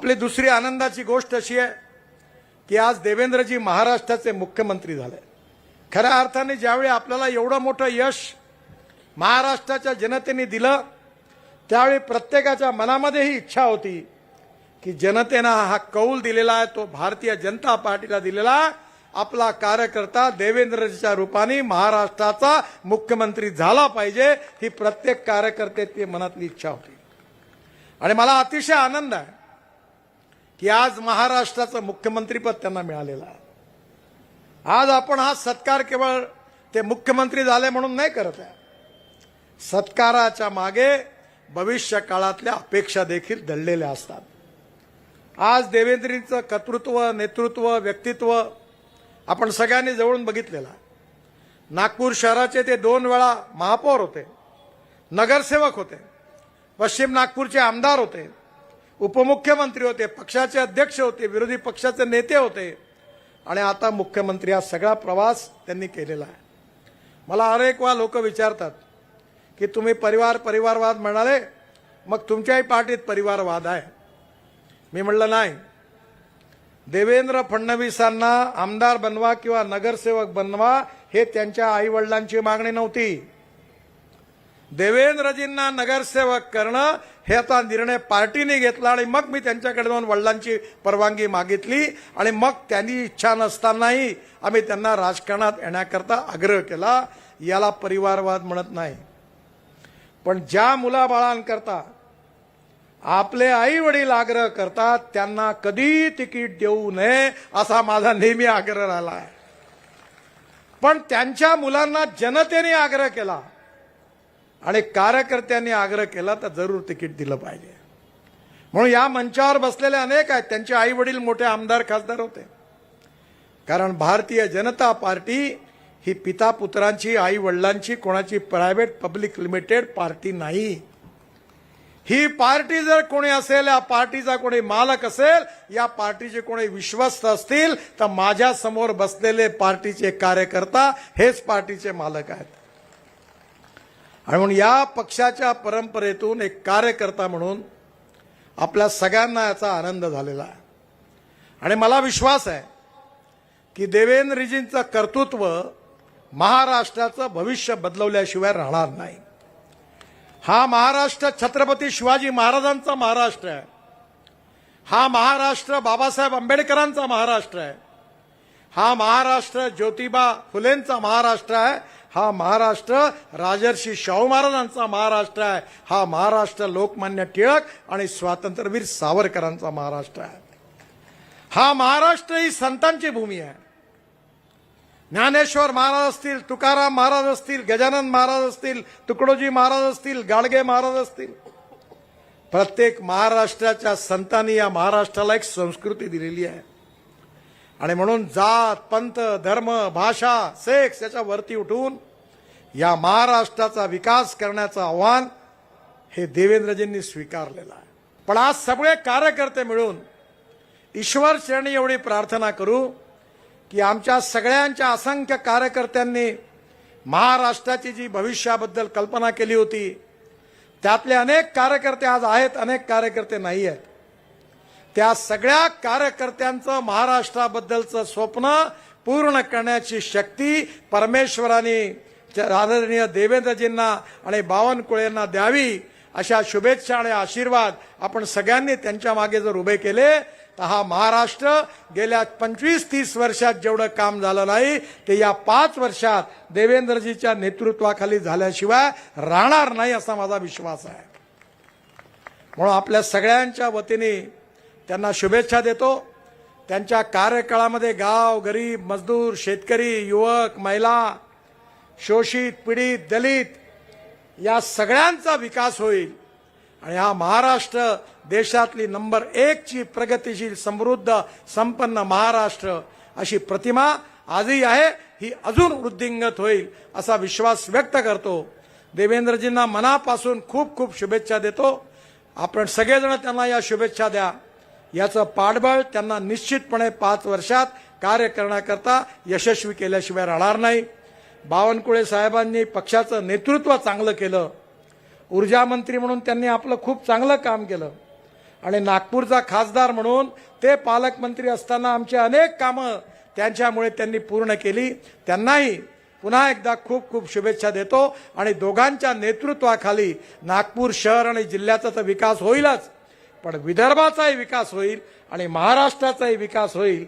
आपली दुसरी आनंदाची गोष्ट अशी आहे की आज देवेंद्रजी महाराष्ट्राचे मुख्यमंत्री झाले खऱ्या अर्थाने ज्यावेळी आपल्याला एवढं मोठं यश महाराष्ट्राच्या जनतेने दिलं त्यावेळी प्रत्येकाच्या मनामध्ये ही इच्छा होती की जनतेनं हा कौल दिलेला आहे तो भारतीय जनता पार्टीला दिलेला आहे. आपला कार्यकर्ता देवेंद्रजीच्या रूपाने महाराष्ट्राचा मुख्यमंत्री झाला पाहिजे ही प्रत्येक कार्यकर्त्याची मनातली इच्छा होती आणि मला अतिशय आनंद आहे की आज महाराष्ट्राचं मुख्यमंत्रीपद त्यांना मिळालेलं आहे. आज आपण हा सत्कार केवळ ते मुख्यमंत्री झाले म्हणून नाही करत आहे. सत्काराच्या मागे भविष्य काळातल्या अपेक्षा देखील दडलेल्या असतात. आज देवेंद्रींचं कर्तृत्व नेतृत्व व्यक्तित्व आपण सगळ्यांनी जवळून बघितलेलं नागपूर शहराचे ते दोन वेळा महापौर होते नगरसेवक होते पश्चिम नागपूरचे आमदार होते उपमुख्यमंत्री होते पक्षाचे अध्यक्ष होते विरोधी पक्षाचे नेते होते. आणि आता मुख्यमंत्री हा सगळा प्रवास त्यांनी केलेला आहे. मला अनेक वा लोक विचारतात की तुम्ही परिवार परिवारवाद म्हणाले मग तुमच्याही पार्टीत परिवारवाद आहे. मी म्हणलं नाही. देवेंद्र फडणवीसांना आमदार बनवा किंवा नगरसेवक बनवा हे त्यांच्या आईवडिलांची मागणी नव्हती. देवेंद्रजींना नगरसेवक करणं हे आता निर्णय पार्टीने घेतला आणि मग मी त्यांच्याकडे जाऊन वडिलांची परवानगी मागितली आणि मग त्यांनी इच्छा नसतानाही आम्ही त्यांना राजकारणात येण्याकरता आग्रह केला. याला परिवारवाद म्हणत नाही. पण ज्या मुलाबाळांकरता आपले आई वडील आग्रह करतात त्यांना कधी तिकीट देऊ नये असा माझा नेहमी आग्रह राहिला आहे. पण त्यांच्या मुलांना जनतेने आग्रह केला. आणि कार्यकर्त्यांनी आग्रह केला तर जरूर तिकीट दिलं पाहिजे. म्हणून या मंचावर बसलेले अनेक आहेत. त्यांचे आई वडील मोठे आमदार खासदार होते. कारण भारतीय जनता पार्टी ही पिता पुत्रांची आई वडिलांची कोणाची प्रायव्हेट पब्लिक लिमिटेड पार्टी नाही. ही पार्टी जर कोणी असेल या पार्टीचा कोणी मालक असेल या पार्टीचे कोणी विश्वस्त असतील तर माझ्यासमोर बसलेले पार्टीचे कार्यकर्ता हेच पार्टीचे मालक आहेत. आणि म्हणून या पक्षाच्या परंपरेतून एक कार्यकर्ता म्हणून आपल्या सगळ्यांना याचा आनंद झालेला आहे. आणि मला विश्वास आहे की देवेंद्रजींचं कर्तृत्व महाराष्ट्राचं भविष्य बदलवल्याशिवाय राहणार नाही. हा महाराष्ट्र छत्रपती शिवाजी महाराजांचा महाराष्ट्र आहे. हा महाराष्ट्र बाबासाहेब आंबेडकरांचा महाराष्ट्र आहे. हा महाराष्ट्र ज्योतिबा फुलेंचा महाराष्ट्र आहे. हा महाराष्ट्र राजर्षी शाहू महाराजांचा महाराष्ट्र आहे. हा महाराष्ट्र लोकमान्य टिळक आणि स्वातंत्र्यवीर सावरकरांचा महाराष्ट्र आहे. हा महाराष्ट्र ही संतांची भूमी आहे. ज्ञानेश्वर महाराज असतील तुकाराम महाराज असतील गजानन महाराज असतील तुकडोजी महाराज असतील गाडगे महाराज असतील. प्रत्येक महाराष्ट्राच्या संतांनी या महाराष्ट्राला एक संस्कृती दिलेली आहे. आणि म्हणून जात पंथ धर्म भाषा सेक्स याच्या वरती उठून या महाराष्ट्राचा विकास करण्याचं आव्हान हे देवेंद्रजींनी स्वीकारलेलं आहे. पण आज सगळे कार्यकर्ते मिळून ईश्वर श्रेणी एवढी प्रार्थना करू की आमच्या सगळ्यांच्या असंख्य कार्यकर्त्यांनी महाराष्ट्राची जी भविष्याबद्दल कल्पना केली होती त्यातले अनेक कार्यकर्ते आज आहेत अनेक कार्यकर्ते नाही आहेत. त्या सगळ्या कार्यकर्त्यांचं महाराष्ट्राबद्दलचं स्वप्न पूर्ण करण्याची शक्ती परमेश्वराने आदरणीय देवेंद्रजींना आणि बावनकुळेंना द्यावी अशा शुभेच्छा आणि आशीर्वाद आपण सगळ्यांनी त्यांच्या मागे जर उभे केले तर हा महाराष्ट्र गेल्या पंचवीस तीस वर्षात जेवढं काम झालं नाही ते या पाच वर्षात देवेंद्रजीच्या नेतृत्वाखाली झाल्याशिवाय राहणार नाही असा माझा विश्वास आहे. म्हणून आपल्या सगळ्यांच्या वतीने त्यांना शुभेच्छा देतो. त्यांच्या कार्यकाळामध्ये गाव गरीब मजदूर शेतकरी युवक महिला शोषित पीडित दलित या सगळ्यांचा विकास होईल. आणि हा महाराष्ट्र देशातली नंबर एकची प्रगतीशील समृद्ध संपन्न महाराष्ट्र अशी प्रतिमा आजही आहे. ही अजून वृद्धिंगत होईल असा विश्वास व्यक्त करतो. देवेंद्रजींना मनापासून खूप खूप शुभेच्छा देतो. आपण सगळेजण त्यांना या शुभेच्छा द्या. याचं पाठबळ त्यांना निश्चितपणे पाच वर्षात कार्य करण्याकरता यशस्वी केल्याशिवाय राहणार नाही. बावनकुळे साहेबांनी पक्षाचं नेतृत्व चांगलं केलं. ऊर्जा मंत्री म्हणून त्यांनी आपलं खूप चांगलं काम केलं. आणि नागपूरचा खासदार म्हणून ते पालकमंत्री असताना आमची अनेक कामं त्यांच्यामुळे त्यांनी पूर्ण केली. त्यांनाही पुन्हा एकदा खूप खूप शुभेच्छा देतो. आणि दोघांच्या नेतृत्वाखाली नागपूर शहर आणि जिल्ह्याचा तर विकास होईलच. पण विदर्भाचाही विकास होईल आणि महाराष्ट्राचाही विकास होईल.